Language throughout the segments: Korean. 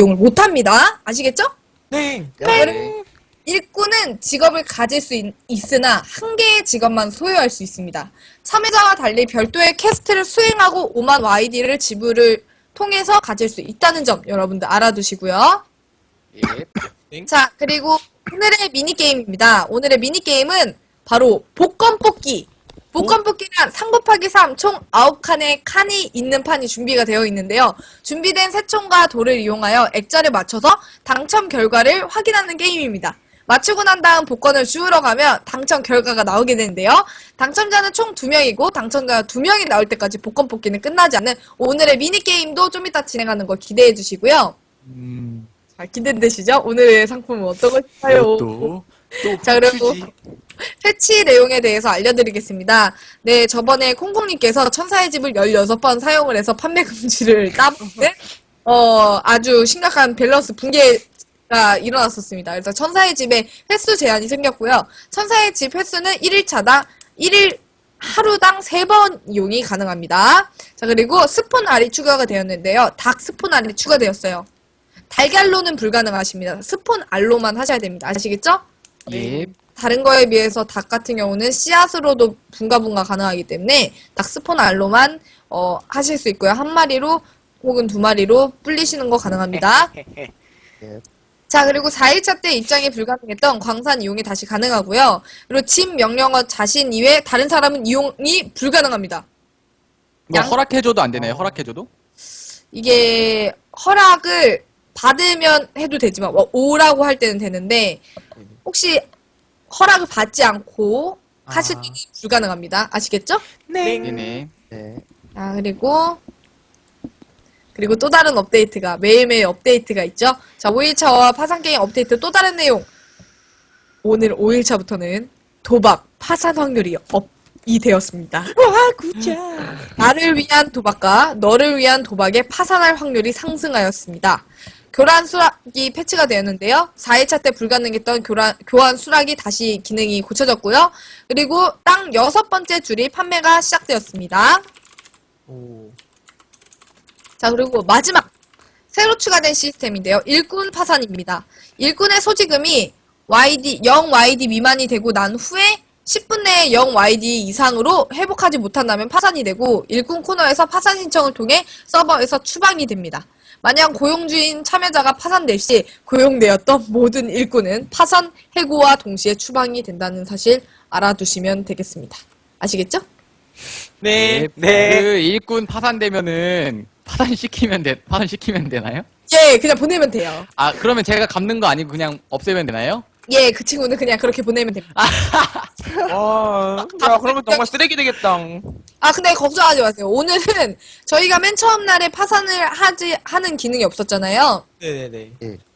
이용을 못합니다. 아시겠죠? 네. 네. 일꾼은 직업을 가질 수 있, 있으나 한 개의 직업만 소유할 수 있습니다. 참여자와 달리 별도의 퀘스트를 수행하고 5만 YD를 지불을 통해서 가질 수 있다는 점 여러분들 알아두시고요. 예. 자, 그리고 오늘의 미니게임입니다. 오늘의 미니게임은 바로 복권 뽑기. 복권 뽑기란 3 곱하기 3 총 9칸의 칸이 있는 판이 준비가 되어 있는데요. 준비된 새총과 돌을 이용하여 액자를 맞춰서 당첨 결과를 확인하는 게임입니다. 맞추고 난 다음 복권을 주우러 가면 당첨 결과가 나오게 되는데요. 당첨자는 총 2명이고 당첨자 2명이 나올 때까지 복권 뽑기는 끝나지 않는 오늘의 미니게임도 좀 이따 진행하는 거 기대해 주시고요. 음. 자, 기대되시죠? 오늘의 상품은 어떤 것일까요? 또. 또. 자, 그리고. 패치 내용에 대해서 알려드리겠습니다. 네, 저번에 콩콩님께서 천사의 집을 16번 사용을 해서 판매 금지를 따먹는, 어, 아주 심각한 밸런스 붕괴 가 일어났었습니다. 그래서 천사의 집에 횟수 제한이 생겼고요. 천사의 집 횟수는 1일차당 1일 하루당 3번 이용이 가능합니다. 자, 그리고 스폰 알이 추가가 되었는데요. 닭 스폰 알이 추가되었어요. 달걀로는 불가능하십니다. 스폰 알로만 하셔야 됩니다. 아시겠죠? 예. 다른 거에 비해서 닭 같은 경우는 씨앗으로도 분가분가 가능하기 때문에 닭 스폰 알로만 어, 하실 수 있고요. 한 마리로 혹은 두 마리로 불리시는 거 가능합니다. 자, 그리고 4일차 때 입장이 불가능했던 광산 이용이 다시 가능하고요. 그리고 집 명령어 자신 이외 다른 사람은 이용이 불가능합니다. 뭐 양- 허락해줘도 안 되나요? 허락해줘도? 이게 허락을 받으면 해도 되지만 뭐 오라고 할 때는 되는데 혹시 허락을 받지 않고 하실 때는 불가능합니다. 아시겠죠? 네. 네네. 네. 자 그리고 그리고 또 다른 업데이트가 매일매일 업데이트가 있죠. 자 5일차와 파산 게임 업데이트 또 다른 내용. 오늘 5일차부터는 도박 파산 확률이 업이 되었습니다. 와, 구자. 나를 위한 도박과 너를 위한 도박의 파산할 확률이 상승하였습니다. 교란 수락이 패치가 되었는데요. 4일차 때 불가능했던 교란, 교환 수락이 다시 기능이 고쳐졌고요. 그리고 땅 여섯 번째 줄이 판매가 시작되었습니다. 오. 자, 그리고 마지막! 새로 추가된 시스템인데요. 일꾼 파산입니다. 일꾼의 소지금이 YD, 0 YD 미만이 되고 난 후에 10분 내에 0 YD 이상으로 회복하지 못한다면 파산이 되고 일꾼 코너에서 파산 신청을 통해 서버에서 추방이 됩니다. 만약 고용주인 참여자가 파산될 시 고용되었던 모든 일꾼은 파산 해고와 동시에 추방이 된다는 사실 알아두시면 되겠습니다. 아시겠죠? 네. 네. 그 일꾼 파산되면은 파산시키면 돼, 파산시키면 되나요? 예, 그냥 보내면 돼요. 아, 그러면 제가 갚는 거 아니고 그냥 없애면 되나요? 예, 그 친구는 그냥 그렇게 보내면 됩니다. 와. 야, 그러면 정말 쓰레기 되겠다. 아, 근데 걱정하지 마세요. 오늘은 저희가 맨 처음 날에 파산을 하지, 하는 기능이 없었잖아요. 네네네.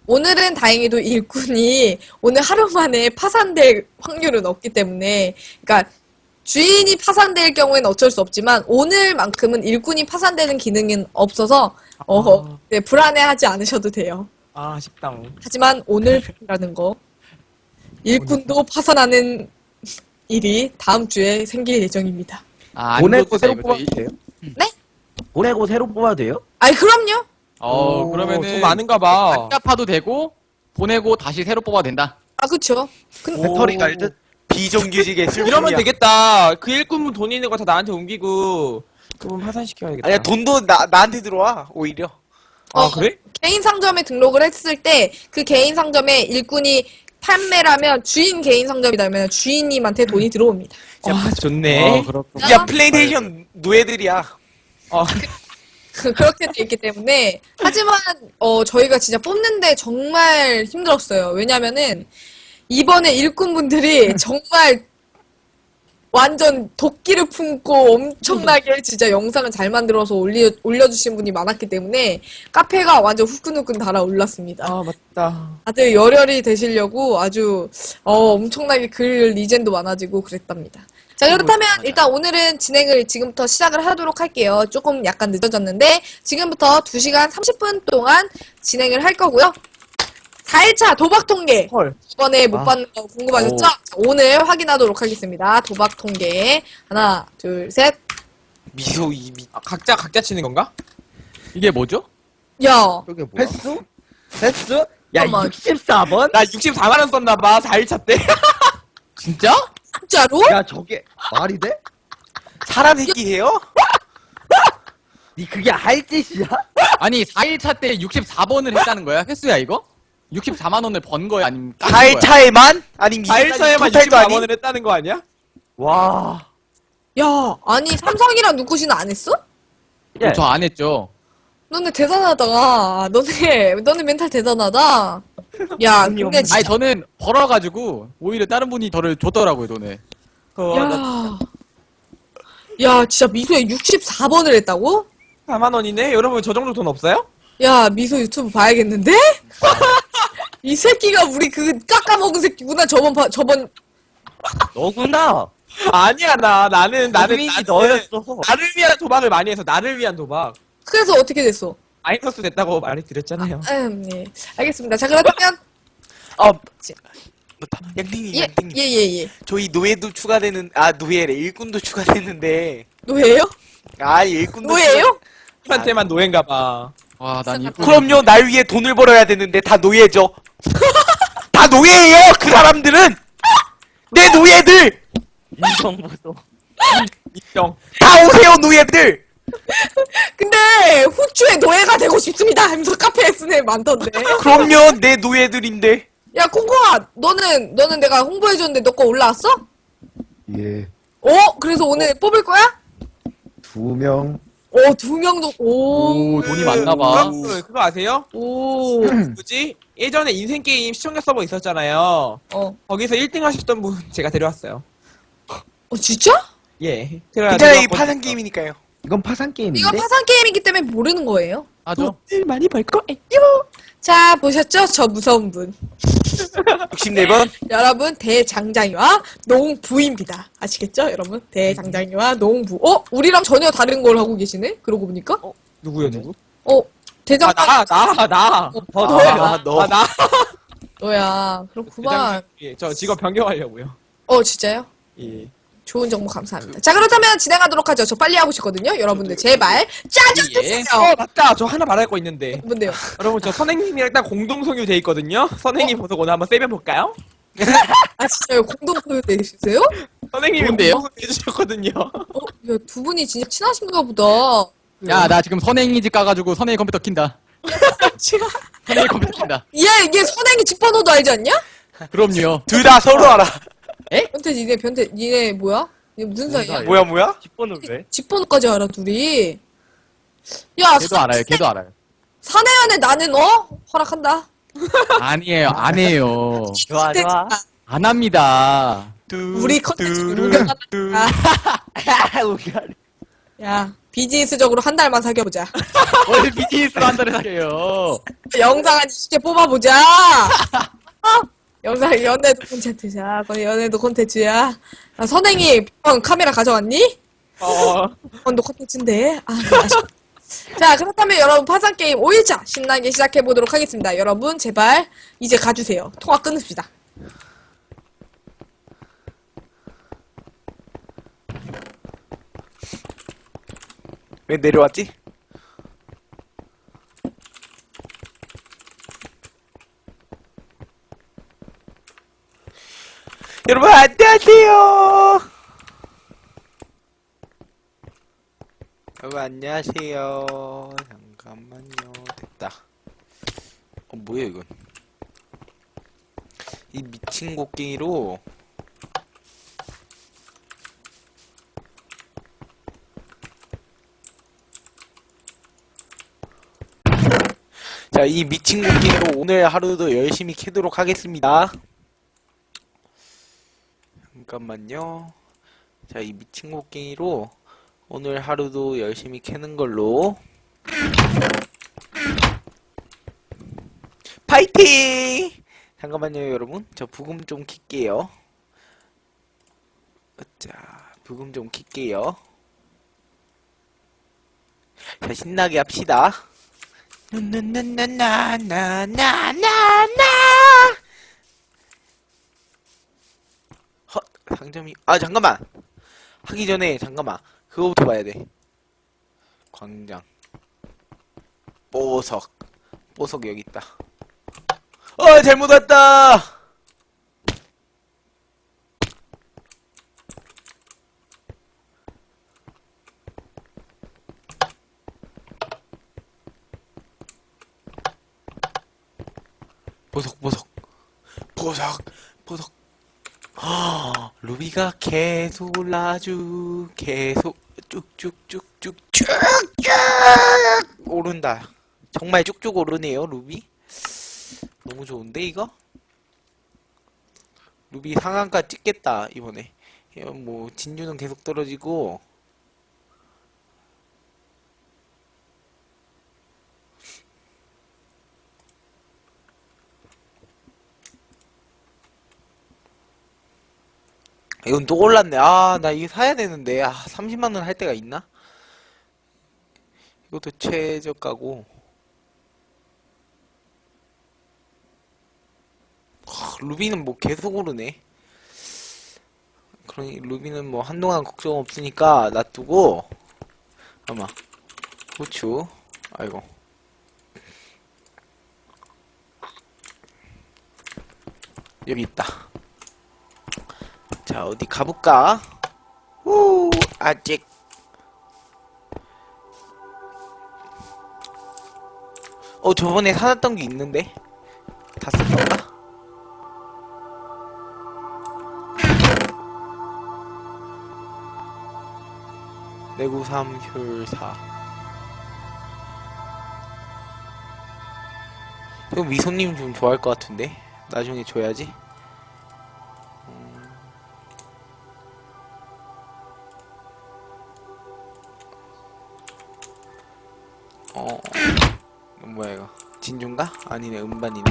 오늘은 다행히도 일꾼이 오늘 하루 만에 파산될 확률은 없기 때문에, 그러니까 주인이 파산될 경우에는 어쩔 수 없지만, 오늘만큼은 일꾼이 파산되는 기능은 없어서, 어, 아. 네, 불안해하지 않으셔도 돼요. 아, 식당. 하지만 오늘이라는 거, 일꾼도 파산하는 일이 다음 주에 생길 예정입니다. 아, 안 보내고 새로. 뽑아도 이- 돼요? 네? 보내고 새로 뽑아도 돼요? 아이, 그럼요! 어, 오, 그러면은. 돈 많은가 봐. 안 갚아도 되고, 보내고 다시 새로 뽑아도 된다. 아, 그쵸. 근, 오. 배터리 갈 듯? 비정규직의 슬픔이야. 이러면 되겠다. 그 일꾼분 돈 있는 거 다 나한테 옮기고 그분 파산시켜야겠다. 아니야 돈도 나 나한테 들어와 오히려. 아, 어, 그래? 개인 상점에 등록을 했을 때 그 개인 상점에 일꾼이 판매라면 주인 개인 상점이라면 주인님한테 돈이 들어옵니다. 와, 좋네. 어. 야 플레이테이션 노예들이야. 어, 그렇게 돼 있기 때문에 하지만 어 저희가 진짜 뽑는데 정말 힘들었어요. 왜냐면은 이번에 일꾼분들이 정말 완전 도끼를 품고 엄청나게 진짜 영상을 잘 만들어서 올려 올려주신 분이 많았기 때문에 카페가 완전 후끈후끈 달아올랐습니다. 아, 맞다. 다들 열혈이 되시려고 아주 어, 엄청나게 글 리젠도 많아지고 그랬답니다. 자 그렇다면 일단 오늘은 진행을 지금부터 시작을 하도록 할게요. 조금 약간 늦어졌는데 지금부터 2시간 30분 동안 진행을 할 거고요. 4일차 도박 통계 헐. 이번에 못 아. 받는 거 궁금하셨죠? 오. 자, 오늘 확인하도록 하겠습니다. 도박 통계 하나 둘 셋 미소 이미 아, 각자 각자 치는 건가? 이게 뭐죠? 야, 저게 뭐야? 횟수? 횟수? 야, 잠깐만. 64번? 나 64만 원 썼나 봐, 4일차 때. 진짜? 진짜로? 야, 저게 말이 돼? 사람 새끼예요? 니 그게 할 짓이야? 아니 4일차 때 64번을 했다는 거야? 횟수야 이거? 64만 원을 번 거야 아니면 깎은 거야? 4일차에만? 아니면 4일차에만 토탈도 아니? 64만원 했다는 거 아니야? 와. 야, 아니 삼성이랑 누구시는 안 했어? 예. 저 안 했죠. 너네 대단하다. 너네, 너네 멘탈 대단하다. 야, 근데 진짜. 아니 저는 벌어가지고 오히려 다른 분이 저를 줬더라고요 돈을. 어, 나 야. 야, 진짜 미소에 64번을 했다고? 4만 원이네? 여러분, 저 정도 돈 없어요? 야, 미소 유튜브 봐야겠는데? 이 새끼가 우리 그 깎아먹은 새끼구나. 저번, 봐- 저번, 너구나. 아니야, 나, 나는, 나는, 나는 나는 너였어. 나를 위한 도박을 많이 해서, 나를 위한 도박. 그래서 어떻게 됐어? 마이너스 됐다고 말해드렸잖아요. 음, 네. 알겠습니다. 자, 그렇다면, 어, 맞다. 양띵님, 예, 양띵님. 예, 예, 예. 저희 노예도 추가되는, 아, 노예래. 일꾼도 추가되는데. 노예요? 아, 일꾼도. 노예요? 한테만 노예인가봐. 와 난 이 추가- 그럼요, 날 위해 돈을 벌어야 되는데 다 노예죠. 다 노예예요, 그 사람들은! 내 노예들! 인성 보소. 인정. 다 오세요, 노예들! 근데, 후추의 노예가 되고 싶습니다. 하면서 카페에 애 많던데. 그럼요, 내 노예들인데. 야, 콩콩아, 너는, 너는 내가 홍보해줬는데 너 거 올라왔어? 예, 어? 그래서 오늘 뽑을 거야? 두 명. 어, 두 명도, 오. 오 돈이 많나 봐. 여러분, 그거 아세요? 오. 뭐지? 예전에 인생 게임 시청자 서버 있었잖아요. 어. 거기서 1등 하셨던 분 제가 데려왔어요. 어, 진짜? 예. 괜찮아요, 이 파산 게임이니까요. 이건 파산 게임인데? 이건 파산 게임이기 때문에 모르는 거예요. 하죠. 돈 많이 벌 거예요. 자, 보셨죠? 저 무서운 분. 64번. 여러분, 대장장이와 농부입니다. 아시겠죠? 여러분? 대장장이와 농부. 어? 우리랑 전혀 다른 걸 하고 계시네? 그러고 보니까? 누구요, 누구? 어? 대장, 아, 나, 나, 나. 어, 아, 너야. 너. 아, 나. 너야. 그렇구만. 예, 저 직업 변경하려고요. 어, 진짜요? 예. 좋은 정보 감사합니다. 자, 그렇다면 진행하도록 하죠. 저 빨리 하고 싶거든요. 여러분들, 제발. 짜증내세요. 어, 맞다. 저 하나 말할 거 있는데. 뭔데요? 여러분, 저 선생님이랑 딱 공동 소유 돼 있거든요. 선생님 보석 오늘 한번 세면 볼까요? 아, 진짜요? 공동 소유 되시세요? 선생님이? 공동 소유 해주셨거든요. 어, 야, 두 분이 진짜 친하신가 보다. 야 나 지금 선행이 집 가가지고 선행이 컴퓨터 킨다. 선행이 컴퓨터 킨다. 얘, 이게 선행이 집 번호도 알지 않냐? 그럼요. 둘 다 서로 알아. 변태, 니네, 변태, 니네 뭐야? 니네 무슨 사이야? 사이야? 뭐야, 뭐야? 10번을 왜? 집 번호까지 알아, 둘이. 야, 걔도 알아요. 걔도 알아요. 사내 연애 나는, 어? 허락한다. 아니에요. 안 해요. 좋아, 좋아. 안 합니다. 우리 컨텐츠 우겨가다. 우리 야, 비즈니스적으로 한 달만 사귀어보자. 뭘 BTS로 한 달에 사겨요. 영상 한 20개 뽑아보자. 어? 영상 연애도 콘텐츠야. 거기 연애도 콘텐츠야. 아, 선행이 형 카메라 가져왔니? 어, 번도 콘텐츠인데. 아, 아쉽다. 자, 그렇다면 여러분 파산 게임 5일차 신나게 시작해 보도록 하겠습니다. 여러분 제발 이제 가주세요. 통화 끊읍시다. 왜 내려왔지? 여러분 안녕하세요. 여러분 안녕하세요. 잠깐만요. 됐다. 어 뭐야 이건? 이 미친 곡괭이로 자, 이 미친 곡괭이로 오늘 하루도 열심히 캐도록 하겠습니다. 잠깐만요. 자, 이 미친 곡괭이로 오늘 하루도 열심히 캐는 걸로. 파이팅! 잠깐만요, 여러분. 저 부금 좀 킬게요. 자, 부금 좀 킬게요. 자, 신나게 합시다. 나나나나나나나나 헛 상점이 아 잠깐만. 하기 전에 잠깐만. 그거부터 봐야 돼. 광장. 보석. 보석 여기 있다. 어 잘못 왔다! 보석 보석. 보석. 보석. 아, 루비가 계속 올라주 계속 쭉쭉쭉쭉쭉쭉 오른다. 정말 쭉쭉 오르네요 루비. 너무 좋은데 이거? 루비 상한가 찍겠다 이번에. 예, 뭐 진주는 계속 떨어지고 이건 또 올랐네. 아, 나 이거 사야 되는데. 아, 30만원 할 때가 있나? 이것도 최저가고. 아, 루비는 뭐 계속 오르네. 그러니 루비는 뭐 한동안 걱정 없으니까 놔두고. 아마. 후추. 아이고. 여기 있다. 자, 어디 가볼까? 우, 아직. 어, 저번에 사놨던 게 있는데? 다 썼던가? 내구삼 효율사. 이거 미소님 좀 좋아할 것 같은데? 나중에 줘야지. 어, 뭐야 이거? 진주인가? 아니네, 음반이네.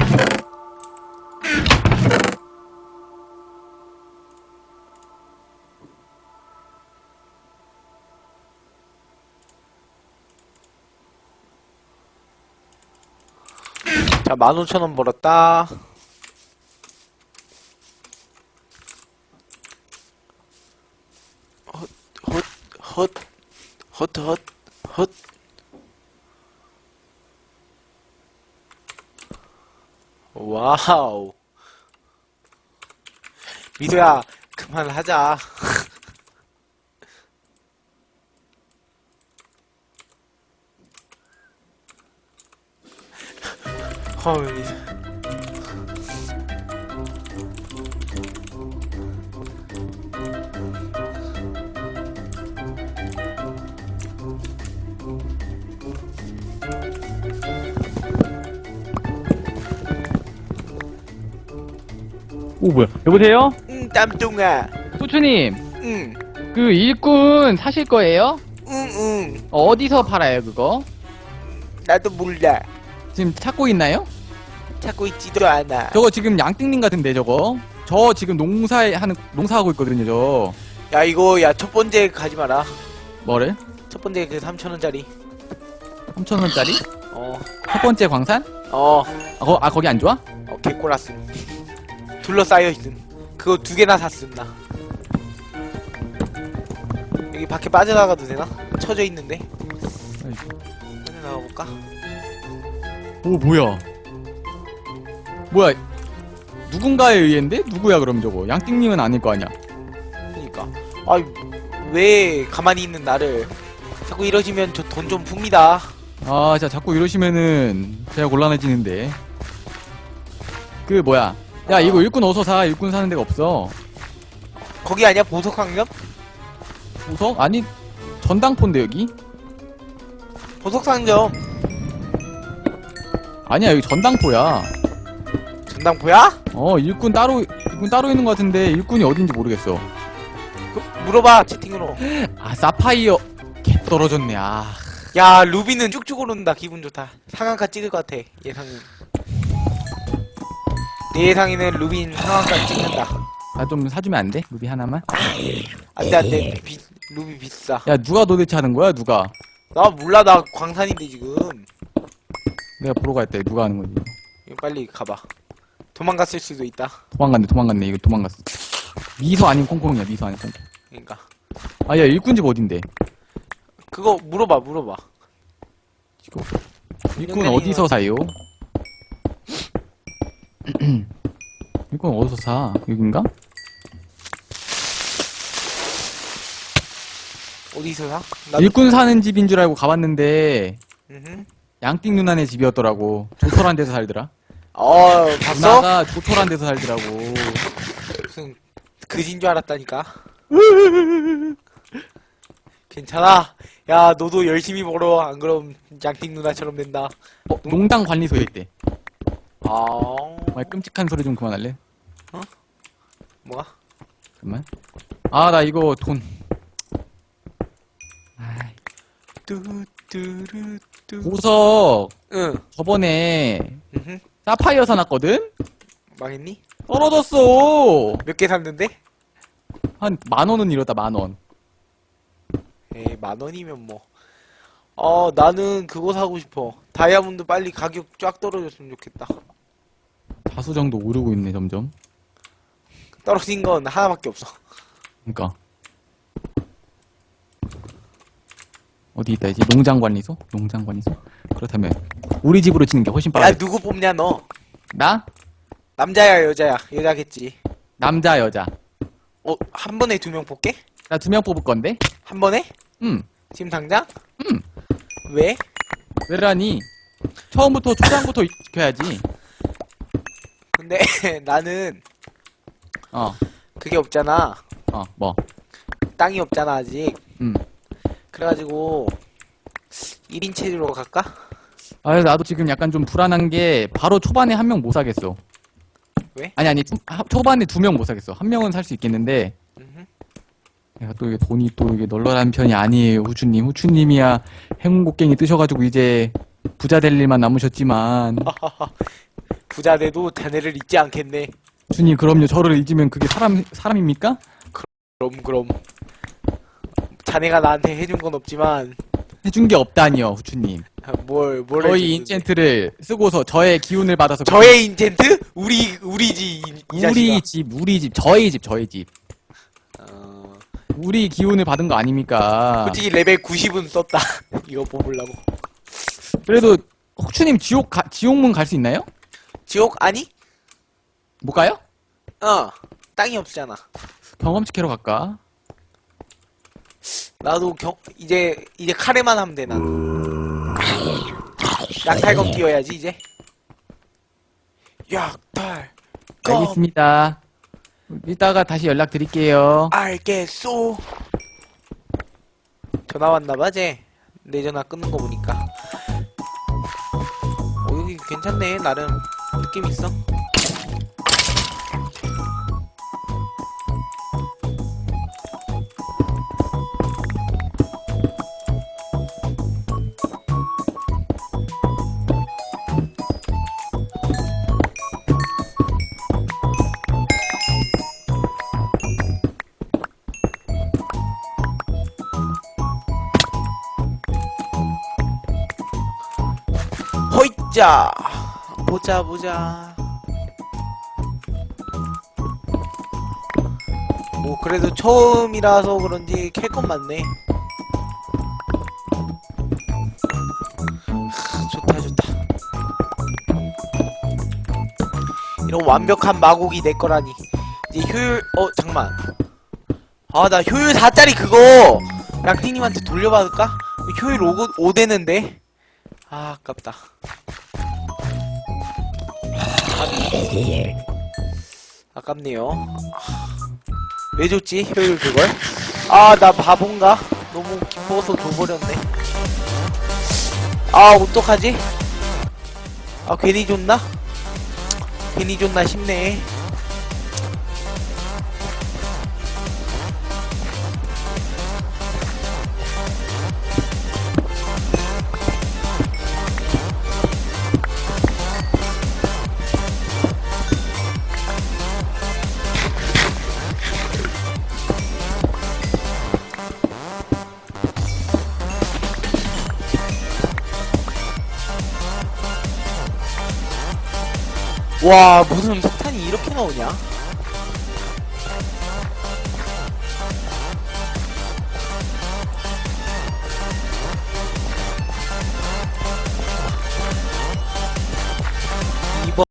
자, 15,000원 벌었다. 헛, 헛, 헛, 헛, 헛, 헛. 와우. 미소야, 그만하자. 헐, 미소. 오 뭐야 여보세요? 응, 땀뚱아. 소추님 응, 그 일꾼 사실 거예요? 응, 응. 어디서 팔아요 그거? 나도 몰라. 지금 찾고 있나요? 찾고 있지도 않아. 저거 지금 양띵님 같은데 저거 저 지금 농사에 하는 농사하고 있거든요 저 야, 이거, 야, 첫 번째 가지 마라. 뭐를? 첫 번째 그 3,000원짜리. 3천원짜리? 어, 첫 번째 광산? 어, 아, 거, 아 거기 안 좋아? 어, 개꼬랐음. 둘러싸여 있음. 그거 두 개나 샀음, 나. 여기 밖에 빠져나가도 되나? 쳐져 있는데. 빠져나가 볼까? 오 뭐야 뭐야 누군가에 의해인데? 누구야 그럼 저거 양띵님은 아닐 거 아니야 그니까. 아이, 왜 가만히 있는 나를. 자꾸 이러시면 저 돈 좀 풉니다. 아, 자, 자꾸 이러시면은 제가 곤란해지는데. 그 뭐야? 야, 이거 일꾼 어서 사. 일꾼 사는 데가 없어. 거기 아니야? 보석학년? 보석? 아니, 전당포인데 여기? 보석 상점. 아니야, 여기 전당포야. 전당포야? 어, 일꾼 따로 일꾼 따로 있는 것 같은데 일꾼이 어딘지 모르겠어. 그, 물어봐, 채팅으로. 아, 사파이어 개 떨어졌네. 아, 야, 루비는 쭉쭉 오른다. 기분 좋다. 상한가 찍을 것 같아. 예상은. 내 예상에는 루빈 상한가 찍는다. 나 좀 사주면 안 돼? 루비 하나만? 안돼 안돼. 비, 루비 비싸. 야, 누가 도대체 하는 거야? 누가? 나 몰라 나 광산인데 지금. 내가 보러 갈 때 누가 하는 거지? 이거 빨리 가봐. 도망갔을 수도 있다. 도망갔네, 도망갔네. 이거 도망갔어. 미소 아닌 콩콩이야, 미소 아닌 콩콩. 그러니까. 아, 야, 일꾼 집 어딘데? 그거 물어봐 물어봐. 일꾼 어디서 사요? 일꾼 어디서 사? 여긴가? 어디서 사? 나 일꾼 사는 집인 줄 알고 가봤는데 음흠. 양띵 누나네 집이었더라고. 조촐한 데서 살더라. 어 봤어? 누나가 조촐한 데서 살더라고. 무슨 그진 줄 알았다니까. 괜찮아. 야 너도 열심히 벌어. 안 그럼 양띵 누나처럼 된다. 어, 농장 관리소에 있대. 아 정말 끔찍한 소리 좀 그만할래? 뭐가? 잠깐만. 아, 나 이거 돈. 아이, 뚜뚜루뚜. 보석 응. 저번에. 사파이어 사놨거든? 망했니? 떨어졌어! 몇 개 샀는데? 한 만 원은 잃었다, 만 원. 에이 만 원이면 뭐. 어 나는 그거 사고 싶어. 다이아몬드 빨리 가격 쫙 떨어졌으면 좋겠다. 다수 정도 오르고 있네, 점점. 떨어진 건 하나밖에 없어. 그니까. 어디 있다, 이제? 농장 관리소? 농장 관리소? 그렇다면, 우리 집으로 치는 게 훨씬 야 빠르 누구 뽑냐 너? 나? 남자야 여자야? 여자겠지. 남자, 여자. 어 한 번에 두 명 뽑게? 나 두 명 뽑을 건데? 한 번에? 응. 지금 당장? 응. 왜? 왜라니? 처음부터, 초장부터 익혀야지. 근데 나는 어, 그게 없잖아. 어, 뭐. 땅이 없잖아 아직. 음. 그래가지고 1인 체제로 갈까? 아, 나도 지금 약간 좀 불안한 게 바로 초반에 한 명 못 사겠어. 왜? 아니 아니 초- 하- 초반에 두 명 못 사겠어. 한 명은 살 수 있겠는데 음흠. 내가 또 이게 돈이 또 이게 널널한 편이 아니에요, 후추님. 후추님이야 행운곡괭이 뜨셔가지고 이제 부자 될 일만 남으셨지만 부자 돼도 자네를 잊지 않겠네. 후추님 그럼요. 저를 잊으면 그게 사람 사람입니까? 그럼 그럼 자네가 나한테 해준 건 없지만 해준 게 없다니요, 후추님. 뭘 뭘 저희 인챈트를 쓰고서 저의 기운을 받아서 저의 인챈트? 우리 이, 이 자식아. 우리 집, 우리 집, 저희 집, 저희 집. 어, 우리 기운을 받은 거 아닙니까? 솔직히 레벨 90은 썼다. 이거 뽑으려고. 그래도 혹추님 지옥 가, 지옥문 갈 수 있나요? 지옥 아니? 못 가요? 어 땅이 없잖아. 경험치 캐러 갈까? 나도 경 이제 이제 카레만 하면 돼 난. 약탈검 뛰어야지 이제. 약탈. 검. 알겠습니다. 이따가 다시 연락 드릴게요. 알겠소. 전화 왔나봐, 쟤. 내 전화 끊는 거 보니까. 어, 여기 괜찮네, 나름. 느낌 있어. 허이짜! 보자, 보자. 뭐, 그래도 처음이라서 그런지 캘건 많네. 하, 좋다, 좋다. 이런 완벽한 마곡이 내 거라니. 이제 효율, 어, 잠깐만. 아, 나 효율 4짜리 그거! 양띵님한테 돌려받을까? 효율 5, 5 되는데? 아, 아깝다. 아깝네요. 왜 줬지? 효율 그걸? 아, 나 바본가? 너무 기뻐서 줘버렸네. 아, 어떡하지? 아, 괜히 줬나? 괜히 줬나 싶네. 와, 무슨 석탄이 이렇게 나오냐?